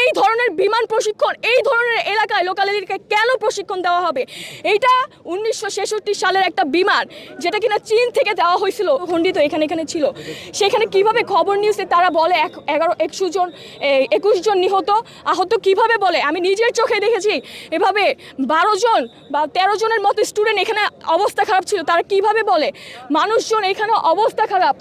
এই ধরনের বিমান প্রশিক্ষণ, এই ধরনের এলাকায় লোকালিটিকে কেন প্রশিক্ষণ দেওয়া হবে? এইটা উনিশশো ছেষট্টি সালের একটা বিমান, যেটা কিনা চীন থেকে দেওয়া হয়েছিল, খণ্ডিত এখানে এখানে ছিল। সেখানে কীভাবে খবর নিউজে তারা বলে এক, এগারো, একশো জন একুশ জন নিহত, আহত কীভাবে বলে? আমি নিজের চোখে দেখেছি, এভাবে বারো জন বা তেরো জনের মতো স্টুডেন্ট এখানে অবস্থা খারাপ ছিল, তারা কীভাবে বলে? মানুষজন এখানে অবস্থা খারাপ।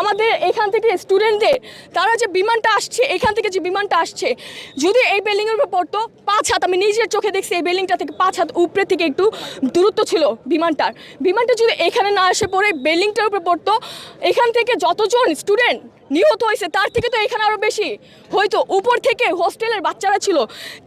আমাদের এখান থেকে স্টুডেন্টদের তারা যে বিমানটা আসছে, এখান থেকে যে বিমানটা আসছে, যদি এই বিল্ডিংয়ের উপর পড়তো, পাঁচ হাত, আমি নিজের চোখে দেখছি এই বিল্ডিংটা থেকে পাঁচ হাত উপরে থেকে একটু দূরত্ব ছিল বিমানটার। বিমানটা যদি এখানে না এসে পড়ে বিল্ডিংটার উপরে পড়তো, এখান থেকে যতজন স্টুডেন্ট নিহত হয়েছে, তার থেকে তো এখানে আরও বেশি। হয়তো উপর থেকে হোস্টেলের বাচ্চারা ছিল,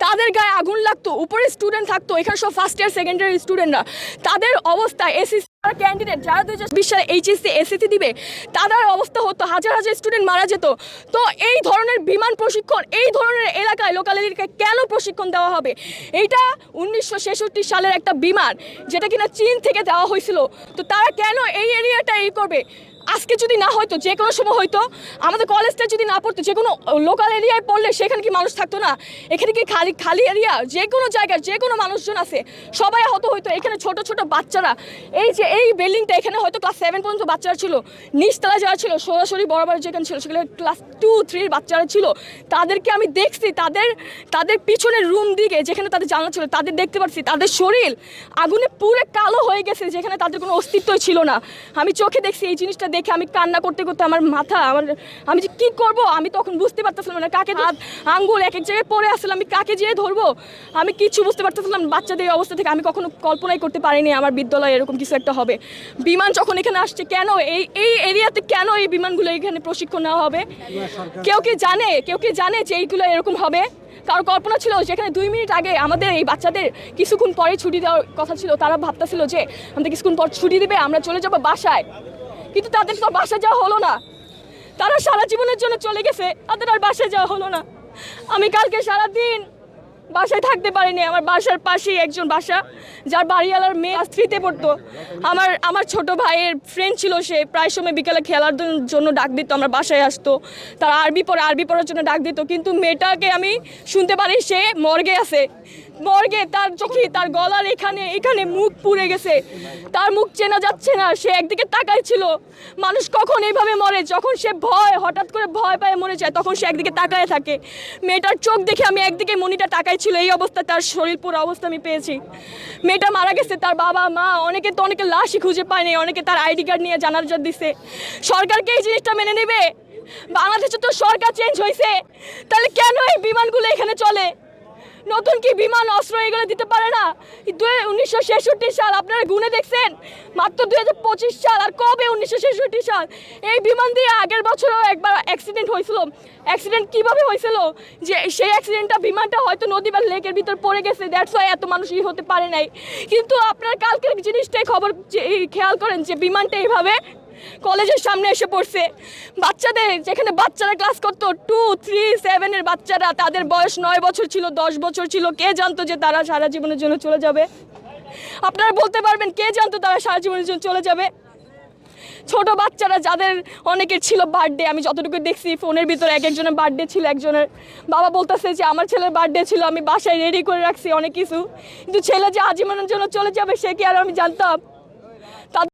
তাদের গায়ে আগুন লাগতো উপরে স্টুডেন্ট থাকতো, এখানে সব ফার্স্ট ইয়ার সেকেন্ড ইয়ার স্টুডেন্টরা তাদের অবস্থা এসএসসি ক্যান্ডিডেট যারা দুই হাজার বিশ সালে এইচএসসি এসএসসি দিবে, তাদের অবস্থা হতো, হাজার হাজার স্টুডেন্ট মারা যেত। তো এই ধরনের বিমান প্রশিক্ষণ, এই ধরনের এলাকায় লোকালিটিকে কেন প্রশিক্ষণ দেওয়া হবে? এইটা উনিশশো ছেষট্টি সালের একটা বিমান, যেটা কিনা চীন থেকে দেওয়া হয়েছিল। তো তারা কেন এই এরিয়াটা এই করবে? আজকে যদি না হয়তো, যে কোনো সময় হয়তো, আমাদের কলেজটা যদি না পড়তো, যে কোনো লোকাল এরিয়ায় পড়লে সেখানে কি মানুষ থাকতো না? এখানে কি খালি খালি এরিয়া যে কোনো জায়গার যে কোনো মানুষজন আছে, সবাই হতো হয়তো। এখানে ছোট ছোট বাচ্চারা, এই যে, এই বিল্ডিংটা এখানে হয়তো ক্লাস সেভেন পর্যন্ত বাচ্চারা ছিল। নিচতলা যারা ছিল, সরাসরি বরাবর যেখানে ছিল, সেখানে ক্লাস টু থ্রির বাচ্চারা ছিল। তাদেরকে আমি দেখছি, তাদের তাদের পিছনের রুম দিকে, যেখানে তাদের জানলা ছিল, তাদের দেখতে পাচ্ছি। তাদের শরীর আগুনে পুরো কালো হয়ে গেছে, যেখানে তাদের কোনো অস্তিত্বই ছিল না। আমি চোখে দেখছি এই জিনিসটা দেখে আমি কান্না করতে করতে আমার মাথা, আমার, আমি যে কী করব আমি তখন বুঝতে পারতেছিলাম না। কাকে হাত আঙ্গুল এক এক জায়গায় পড়ে আসলে আমি কাকে যেয়ে ধরবো? আমি কিছু বুঝতে পারতেছিলাম বাচ্চাদের অবস্থা থেকে আমি কখনো কল্পনাই করতে পারিনি আমার বিদ্যালয়ে এরকম কিছু একটা হবে। বিমান যখন এখানে আসছে, কেন এই এই এরিয়াতে কেন এই বিমানগুলো এখানে প্রশিক্ষণ নেওয়া হবে? কেউ কি জানে? কেউ কি জানে যে এইগুলো এরকম হবে? কারও কল্পনা ছিল যেখানে দুই মিনিট আগে আমাদের এই বাচ্চাদের কিছুক্ষণ পরে ছুটি দেওয়ার কথা ছিল। তারা ভাবতেছিল যে আমাদের কিছুক্ষণ পর ছুটি দেবে, আমরা চলে যাব বাসায়। কিন্তু তাদের তো বাসা যাওয়া হলো না। তারা সারা জীবনের জন্য চলে গেছে, তাদের আর বাসা যাওয়া হলো না। আমি কালকে সারা দিন বাসায় থাকতে পারিনি। আমার বাসার পাশেই একজন বাসা, যার বাড়িওয়ালার মেয়ে ক্লাস থ্রিতে পড়তো। আমার আমার ছোট ভাইয়ের ফ্রেন্ড ছিল সে, প্রায় সময় বিকালে খেলার জন্য ডাক দিত, আমার বাসায় আসতো। তার আরবি পড়ে, আরবি পড়ার জন্য ডাক দিত। কিন্তু মেয়েটাকে আমি শুনতে পারি, সে মর্গে আছে। মর্গে তার চোখে তার গলার এখানে এখানে মুখ পুড়ে গেছে। তার মুখ চেনা যাচ্ছে না, সে একদিকে তাকায় ছিল। মানুষ কখন এইভাবে মরে? যখন সে ভয়, হঠাৎ করে ভয় পায় মরে যায়, তখন সে একদিকে তাকায় থাকে। মেয়েটার চোখ দেখে আমি একদিকে মনিটা তাকাই ছিল, এই অবস্থা, তার শরীর, পুরো অবস্থা আমি পেয়েছি। মেয়েটা মারা গেছে, তার বাবা, মা, অনেকে তো অনেকে লাশই খুঁজে পায়নি অনেকে তার আইডি কার্ড নিয়ে জানার জন্য দিছে সরকারকে এই জিনিসটা মেনে নেবে? বাংলাদেশে তো সরকার চেঞ্জ হয়েছে তাহলে কেন এই বিমানগুলো এখানে চলে? নতুন কি বিমান অস্ত্র এগুলো দিতে পারে না? উনিশশো ছেষট্টি সাল, আপনারা গুনে দেখছেন? মাত্র দুই হাজার পঁচিশ সাল, আর কবে উনিশশো ছেষট্টি সাল? এই বিমান দিয়ে আগের বছরও একবার অ্যাক্সিডেন্ট হয়েছিল। অ্যাক্সিডেন্ট কীভাবে হয়েছিল? যে সেই অ্যাক্সিডেন্টটা বিমানটা হয়তো নদী বা লেকের ভিতর পড়ে গেছে দ্যাটস ওয়াই এত মানুষই হতে পারে নাই। কিন্তু আপনার কালকের জিনিসটাই খবর খেয়াল করেন যে, বিমানটা এইভাবে কলেজের সামনে এসে পড়ছে। বাচ্চাদের, যেখানে বাচ্চারা ক্লাস করতো টু থ্রি সেভেনের বাচ্চারা, তাদের বয়স নয় বছর ছিল, দশ বছর ছিল, কে জানতো যে তারা সারা জীবনের জন্য চলে যাবে? আপনারা বলতে পারবেন, কে জানতো তারা সারা জীবনের জন্য চলে যাবে? ছোট বাচ্চারা যাদের অনেকের ছিল বার্থডে আমি যতটুকু দেখছি, ফোনের ভিতরে এক একজনের বার্থডে ছিল, একজনের বাবা বলতেছে যে, আমার ছেলের বার্থডে ছিল, আমি বাসায় রেডি করে রাখছি অনেক কিছু। কিন্তু ছেলে যে আজীবনের জন্য চলে যাবে, সে কি আর আমি জানতাম?